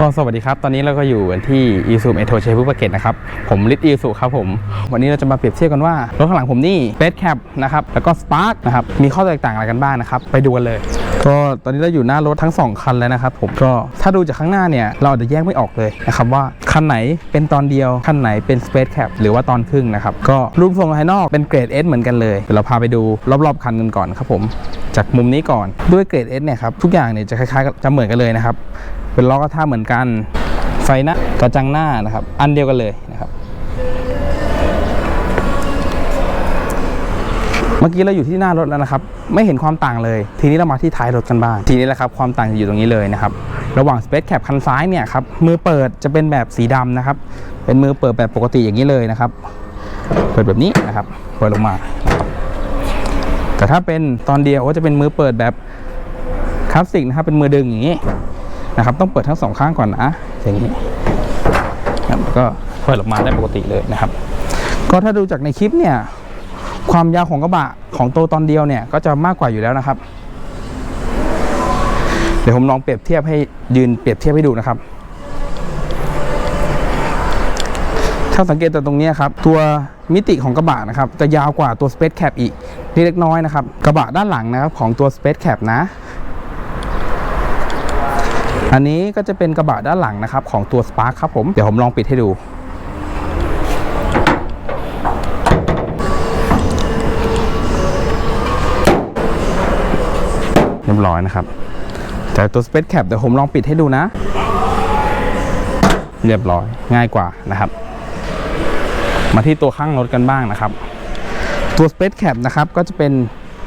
ก็สวัสดีครับ ตอนนี้เราก็อยู่กันที่ e s u m e t o เชฟุปเกตนะครับ ผมลิทอีสุครับผม วันนี้เราจะมาเปรียบเทียบกันว่า รถข้างหลังผมนี่ Space Cap นะครับ แล้วก็ Spark นะครับ มีข้อแตกต่างอะไรกันบ้างนะครับ ไปดูกันเลย ก็ตอนนี้เราอยู่หน้ารถทั้ง 2 คันแล้วนะครับผมก็ถ้าดูจากข้างหน้าเนี่ย เราอาจจะแยกไม่ออกเลยนะครับว่า คันไหนเป็นตอนเดียว คันไหนเป็น Space Cap หรือว่าตอนครึ่งนะครับ ก็รูปทรงภายนอกเป็นเกรด S เหมือนกันเลยเดี๋ยวเราพาไปดูรอบๆคันกันก่อนครับผมจากมุมนี้ก่อนด้วยเกรด S เนี่ยครับทุกอย่างเนี่ยจะคล้ายๆจะเหมือนกันเลยนะครับ เป็นล้อกระทะเหมือนกัน ไฟหน้ากระจังหน้านะครับ อันเดียวกันเลยนะครับ เมื่อกี้เราอยู่ที่หน้ารถแล้วนะครับ ไม่เห็นความต่างเลย ทีนี้เรามาที่ท้ายรถกันบ้าง ทีนี้แหละครับความต่างจะอยู่ตรงนี้เลยนะครับ ระหว่าง Space Cap คันซ้ายเนี่ยครับ มือเปิดจะเป็นแบบสีดำนะครับ เป็นมือเปิดแบบปกติอย่างนี้เลยนะครับ เปิดแบบนี้นะครับเปิดลงมา แต่ถ้าเป็นตอนเดียวก็จะเป็นมือเปิดแบบคลาสสิกนะครับ เป็นมือดึงอย่างนี้ นะครับ ต้องเปิดทั้งสองข้างก่อนนะอย่างนี้ครับก็เปิดออกมาได้ปกติเลยนะครับ ก็ถ้าดูจากในคลิปเนี่ย ความยาวของกระบะของโตตอนเดียวเนี่ยก็จะมากกว่าอยู่แล้วนะครับ เดี๋ยวผมลองเปรียบเทียบให้ยืนเปรียบเทียบให้ดูนะครับ ถ้าสังเกตจากตรงนี้ครับ ตัวมิติของกระบะนะครับ จะยาวกว่าตัว Space Cap อีกนิดเล็กน้อยนะครับ กระบะด้านหลังนะครับของตัว Space Cap นะ อันนี้ก็จะเป็นกระบะด้านหลังนะครับ ของตัว Spark ครับผม เดี๋ยวผมลองปิดให้ดู เรียบร้อยนะครับ แต่ตัว Space Cap เดี๋ยวผมลองปิดให้ดูนะ เรียบร้อยง่ายกว่านะครับ มาที่ตัวข้างรถกันบ้างนะครับ ตัว Space Cap นะครับก็จะเป็น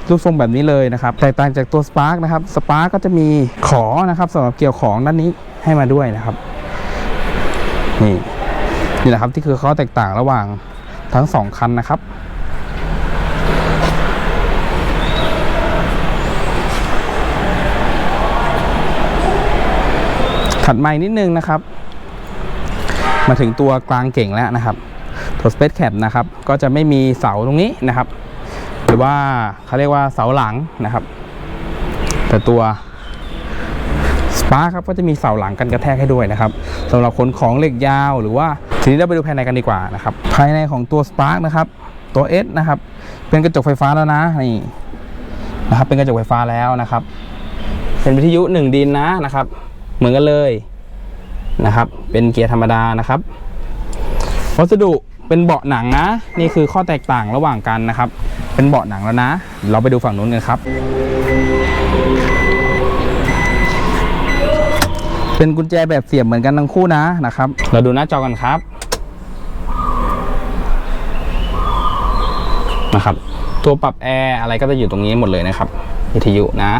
รูปทรงแบบนี้เลยนะครับ แตกต่างจากตัว Spark นะครับ Spark ก็จะมีขอนะครับสำหรับเกี่ยวของด้านนี้ให้มาด้วยนะครับ นี่นี่แหละครับที่คือข้อแตกต่างระหว่างทั้งสองคันนะครับถัดมาอีกนิดนึงนะครับ มาถึงตัวกลางเก่งแล้วนะครับ ตัว Space Cap นะครับ ก็จะไม่มีเสาตรงนี้นะครับ หรือว่าเขาเรียกว่าเสาหลังนะครับ แต่ตัว Spark ครับก็จะมีเสาหลังกันกระแทกให้ด้วยนะครับสำหรับขนของเหล็กยาวหรือว่าทีนี้เราไปดูภายในกันดีกว่านะครับ ภายในของตัว Spark นะครับ ตัว S นะครับ เป็นกระจกไฟฟ้าแล้วนะนี่นะครับ เป็นกระจกไฟฟ้าแล้วนะครับ เป็นวิทยุหนึ่งดินนะนะครับ เหมือนกันเลยนะครับ เป็นเกียร์ธรรมดานะครับวัสดุเป็นเบาะหนังนะ นี่คือข้อแตกต่างระหว่างกันนะครับ เป็นเบาะหนังแล้วนะ เราไปดูฝั่งนู้นกันครับ เป็นกุญแจแบบเสียบเหมือนกันทั้งคู่นะนะครับ เราดูหน้าจอกันครับนะครับ ตัวปรับแอร์อะไรก็จะอยู่ตรงนี้หมดเลยนะครับวิทยุนะ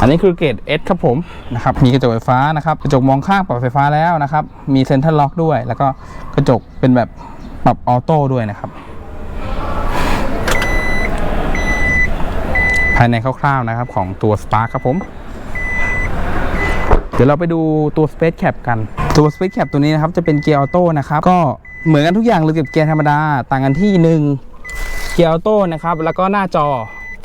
อันนี้คือเกรด S ครับผมนะครับ มีกระจกไฟฟ้านะครับกระจกมองข้างปรับไฟฟ้าแล้วนะครับ มีเซ็นทรัลล็อกด้วย แล้วก็กระจกเป็นแบบปรับออโต้ด้วยนะครับ ภายในคร่าวๆนะครับของตัว Spark ครับผม เดี๋ยวเราไปดูตัว Space Cap กันตัว Space Cap ตัวนี้นะครับจะเป็นเกียร์ออโต้นะครับก็เหมือนกันทุกอย่างเลยกับเกียร์ธรรมดา ต่างกันที่หนึ่งเกียร์ออโต้นะครับแล้วก็หน้าจอ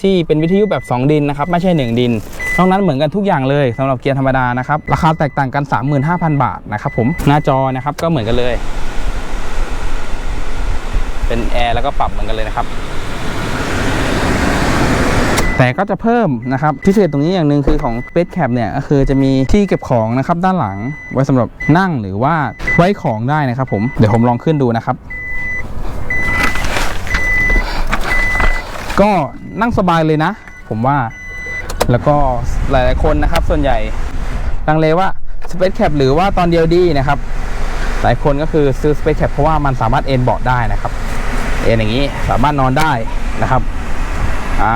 ที่เป็นวิทยุแบบ 2 ดินนะครับไม่ใช่ 1 ดินนอกนั้นเหมือนกันทุกอย่างเลยสำหรับเกียร์ธรรมดานะครับราคาแตกต่างกัน 35,000 บาทนะครับผมหน้าจอนะครับก็เหมือนกันเลย เป็นแอร์แล้วก็ปรับเหมือนกันเลยนะครับ แต่ก็จะเพิ่มนะครับพิเศษตรงนี้อย่างหนึ่งคือของ Space Cap เนี่ยก็คือจะมีที่เก็บของนะครับด้านหลังไว้สำหรับนั่งหรือว่าไว้ของได้นะครับผมเดี๋ยวผมลองขึ้นดูนะครับ ก็นั่งสบายเลยนะ ผมว่าแล้วก็หลายๆคนนะครับ ส่วนใหญ่ลังเลว่า Space Cap หรือว่าตอนเดียวดีนะครับ หลายคนก็คือซื้อ Space Cap เพราะว่ามันสามารถเอนเบาะได้นะครับ เอนอย่างนี้สามารถนอนได้นะครับ อ่า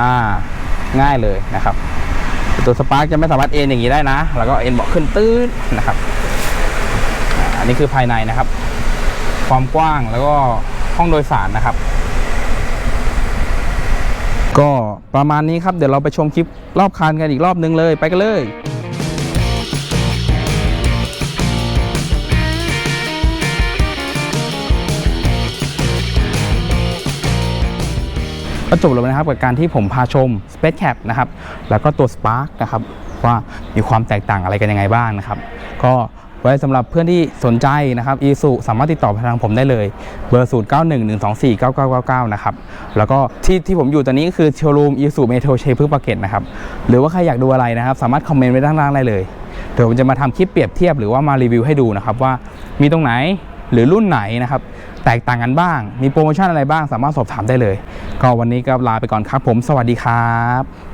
ง่ายเลยนะครับตัวสปาร์กจะไม่สามารถเอ็นอย่างนี้ได้นะ แล้วก็เอ็นเบาะขึ้นตื้นนะครับอันนี้คือภายในนะครับ ความกว้างแล้วก็ห้องโดยสารนะครับ ก็ประมาณนี้ครับเดี๋ยวเราไปชมคลิปรอบคันกันอีกรอบนึงเลยไปกันเลย ก็จบแล้วนะครับกับการที่ผมพาชม Space Cap นะครับแล้วก็ตัว Spark นะครับว่ามีความแตกต่างอะไรกันยังไงบ้างนะครับ ก็ไว้สำหรับเพื่อนที่สนใจนะครับอีสุสามารถติดต่อทางผมได้เลยเบอร์ 0 9 1 1 2 4 9 9 9 9 นะครับแล้วก็ที่ที่ผมอยู่ตอนนี้ก็คือโชว์รูมอีสุเมโทรเชพึ่งปาเกตนะครับหรือว่าใครอยากดูอะไรนะครับ สามารถคอมเมนต์ไว้ด้านล่างได้เลย เดี๋ยวผมจะมาทำคลิปเปรียบเทียบหรือว่ามารีวิวให้ดูนะครับว่ามีตรงไหนหรือรุ่นไหนนะครับ แตกต่างกันบ้าง มีโปรโมชั่นอะไรบ้างสามารถสอบถามได้เลย ก็วันนี้ก็ลาไปก่อนครับผม สวัสดีครับ